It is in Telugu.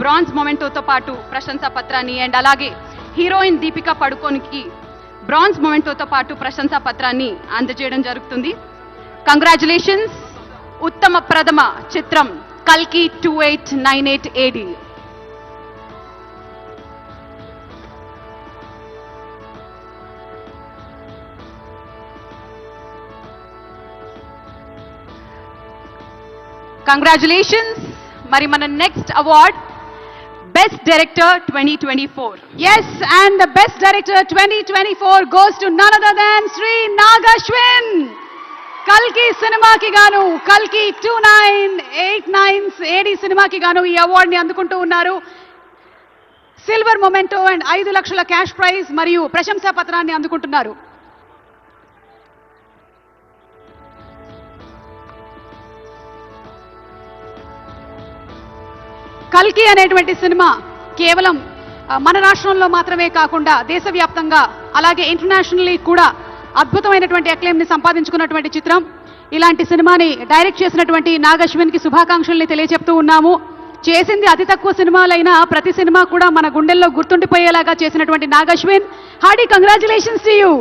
బ్రాంజ్ మొమెంటోతో పాటు ప్రశంసా పత్రాన్ని అండ్ అలాగే హీరోయిన్ దీపిక పడుకోనికి బ్రాంజ్ మొమెంటోతో పాటు ప్రశంసా పత్రాన్ని అందజేయడం జరుగుతుంది. కంగ్రాచులేషన్స్ ఉత్తమ ప్రథమ చిత్రం కల్కి two eight nine eight AD congratulations మరి మన next award best director twenty twenty four Yes, and the best director 2024 goes to none other than Sri Nagashwin. కల్కి సినిమాకి గాను కల్కి two nine eight nines AD సినిమాకి గాను ఈ అవార్డుని అందుకుంటూ ఉన్నారు. సిల్వర్ మొమెంటో అండ్ ఐదు లక్షల క్యాష్ ప్రైజ్ మరియు ప్రశంసా పత్రాన్ని అందుకుంటున్నారు. కల్కి అనేటువంటి సినిమా కేవలం మన రాష్ట్రంలో మాత్రమే కాకుండా దేశవ్యాప్తంగా అలాగే ఇంటర్నేషనల్లీ కూడా అద్భుతమైనటువంటి acclaim ని సంపాదించుకున్నటువంటి చిత్రం. ఇలాంటి సినిమాని డైరెక్ట్ చేసినటువంటి నాగశ్విన్కి శుభాకాంక్షల్ని తెలియజెప్తూ ఉన్నాము. చేసింది అతి తక్కువ సినిమాలైనా ప్రతి సినిమా కూడా మన గుండెల్లో గుర్తుండిపోయేలాగా చేసినటువంటి Nagashwin. Hearty congratulations to you